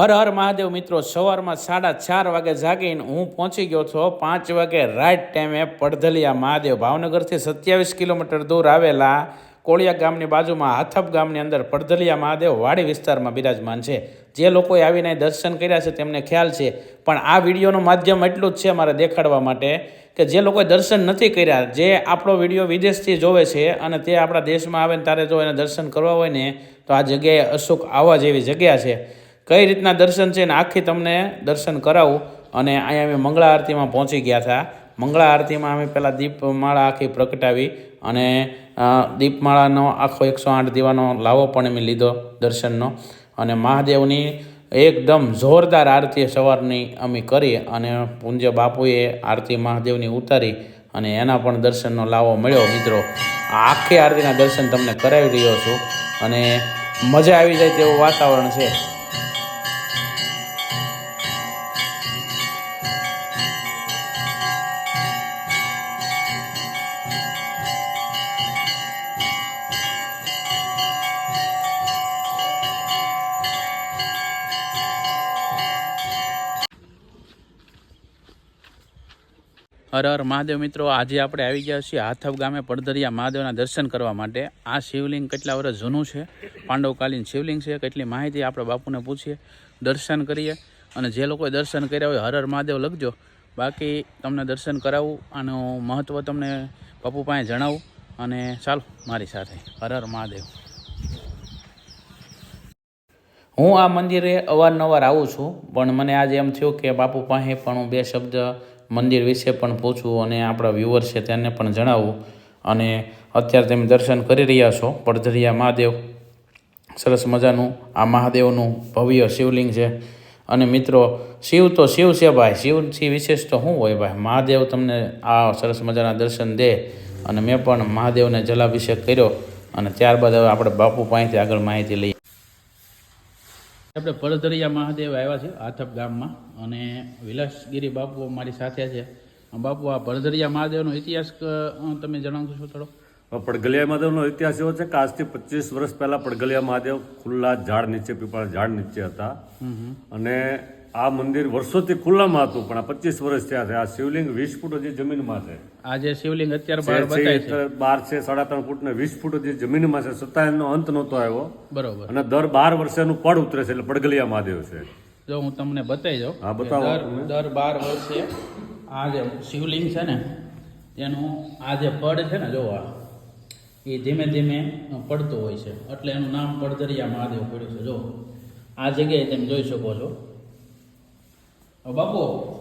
હર હર મહાદેવ મિત્રો, સવારમાં સાડા ચાર વાગે જાગીને હું પહોંચી ગયો છો. પાંચ વાગે રાઈટ ટાઈમે પડધલિયા મહાદેવ ભાવનગરથી સત્યાવીસ કિલોમીટર દૂર આવેલા કોળિયા ગામની બાજુમાં, હાથપ ગામની અંદર પડધલિયા મહાદેવ વાડી વિસ્તારમાં બિરાજમાન છે. જે લોકોએ આવીને દર્શન કર્યા છે તેમને ખ્યાલ છે. પણ આ વિડીયોનું માધ્યમ એટલું જ છે મારે દેખાડવા માટે કે જે લોકોએ દર્શન નથી કર્યા, જે આપણો વીડિયો વિદેશથી જોવે છે અને તે આપણા દેશમાં આવે ને ત્યારે જો એને દર્શન કરવા હોય ને, તો આ જગ્યાએ અશોક આવવા જેવી જગ્યા છે. કઈ રીતના દર્શન છે ને આખી તમને દર્શન કરાવું. અને અહીંયા અમે મંગળા આરતીમાં પહોંચી ગયા હતા. મંગળા આરતીમાં અમે પહેલાં દીપમાળા આખી પ્રગટાવી અને દીપમાળાનો આખો એકસો આઠ દીવાનો લાવો પણ અમે લીધો દર્શનનો. અને મહાદેવની એકદમ જોરદાર આરતી સવારની અમે કરી અને પૂજ્ય બાપુએ આરતી મહાદેવની ઉતારી અને એના પણ દર્શનનો લાવો મળ્યો. મિત્રો આખી આરતીના દર્શન તમને કરાવી રહ્યો છું અને મજા આવી જાય તેવું વાતાવરણ છે. હર હર મહાદેવ મિત્રો, આજે આપણે આવી ગયા છીએ હાથવ ગામે પડદરિયા મહાદેવના દર્શન કરવા માટે. આ શિવલિંગ કેટલા વર્ષ જૂનું છે? પાંડવકાલીન શિવલિંગ છે. કેટલી માહિતી આપણે બાપુને પૂછીએ, દર્શન કરીએ. અને જે લોકોએ દર્શન કર્યા હોય, હર હર મહાદેવ લખજો. બાકી તમને દર્શન કરાવું આનું મહત્ત્વ તમને બાપુ પાસે જણાવું. અને ચાલો, મારી સાથે. હર હર મહાદેવ. હું આ મંદિરે અવારનવાર આવું છું, પણ મને આજે એમ થયું કે બાપુ પાસે પણ હું બે શબ્દ મંદિર વિશે પણ પૂછવું અને આપણા વ્યુઅર છે તેને પણ જણાવવું. અને અત્યારે તમે દર્શન કરી રહ્યા છો, પડધરિયા મહાદેવ. સરસ મજાનું આ મહાદેવનું ભવ્ય શિવલિંગ છે. અને મિત્રો, શિવ તો શિવ છે ભાઈ, શિવથી વિશેષ તો શું હોય ભાઈ? મહાદેવ તમને આ સરસ મજાના દર્શન દે અને મેં પણ મહાદેવને જલાભિષેક કર્યો અને ત્યારબાદ હવે આપણે બાપુ પાસેથી આગળ માહિતી લઈએ. આપણે પરધરિયા મહાદેવ આવ્યા છે આથપ ગામમાં. અને વિલાસગીરી બાપુ મારી સાથે છે. બાપુ આ પરધરિયા મહાદેવનો ઇતિહાસ તમે જણાવશો છો થોડો? પડગલિયા મહાદેવનો ઇતિહાસ એવો છે કે આજથી પચીસ વર્ષ પહેલા પડગલિયા મહાદેવ ખુલ્લા ઝાડ નીચે પીપળા ઝાડ નીચે હતા. અને આ મંદિર વર્ષોથી ખુલ્લામાં હતું પણ આ પચીસ વર્ષ થયા છે. આ શિવલિંગ વીસ ફૂટ હજી જમીનમાં છે. આ જે શિવલિંગ અત્યારે બહાર બતાય છે. છે બાર છે સાડા ત્રણ ફૂટ ને વીસ ફૂટ હજી જમીનમાં છે. છતાં એનો અંત નહોતો આવ્યો. બરોબર. અને દર બાર વર્ષેનું પડ ઉતરે છે એટલે પડગલિયા મહાદેવ છે. જો હું તમને બતાવી દઉં હા, બતાવો. દર બાર વર્ષે આ જે શિવલિંગ છે ને તેનું આ જે પડ છે ને જો આ એ ધીમે ધીમે પડતો હોય છે. એટલે એનું નામ પડદરિયા મહાદેવ પડ્યું છે. જો આ જગ્યાએ તમે જોઈ શકો છો. બાપુ.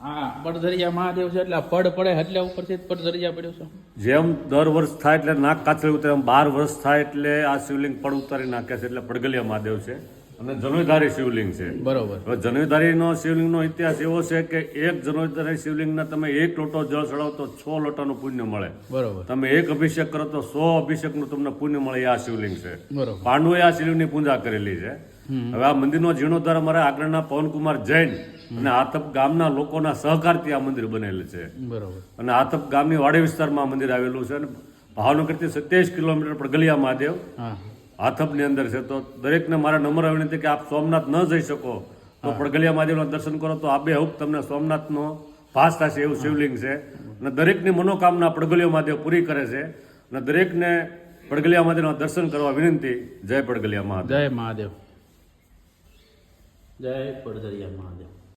હા પડધરિયા મહાદેવ છે એટલે પડ પડે એટલે ઉપરથી જ પડ્યો પડ્યું છે. જેમ દર વર્ષ થાય એટલે નાક કાચળી ઉતરે એમ બાર વર્ષ થાય એટલે આ શિવલિંગ પડ ઉતારી નાખે છે એટલે પડગલિયા મહાદેવ છે. અને જનોધારી શિવલિંગ છે. બરોબર. હવે જનોયધારીનો શિવલિંગનો ઇતિહાસ એવો છે કે એક જનોયધારી શિવલિંગના તમે એક લોટો જળ ચડાવો તો છ લોટાનું પુણ્ય મળે. બરોબર. તમે એક અભિષેક કરો તો સો અભિષેકનું તમને પુણ્ય મળે આ શિવલિંગ છે. બરોબર. પાંડવોએ આ શિવલિંગની પૂજા કરેલી છે. હવે આ મંદિરનો જીર્ણોદ્ધાર અમારા આગળના પવનકુમાર જૈન અને આતપ ગામના લોકોના સહકારથી આ મંદિર બનેલું છે. બરાબર. અને આતપ ગામની વાડી વિસ્તારમાં આ મંદિર આવેલું છે અને ભાવનગરથી સત્યાવીસ કિલોમીટર પર ગલિયા મહાદેવ. હાથપની અંદર છે. તો દરેકને મારા નમ્ર વિનંતી કે આપ સોમનાથ ન જઈ શકો તો પડગલિયા મહાદેવના દર્શન કરો તો આબે હુક તમને સોમનાથનો ભાસ થશે એવું શિવલિંગ છે. અને દરેકની મનોકામના પડગલિયો મહાદેવ પૂરી કરે છે. અને દરેકને પડગલિયા મહાદેવના દર્શન કરવા વિનંતી. જય પડગલિયા મહાદેવ. જય મહાદેવ. જય પડદરિયા મહાદેવ.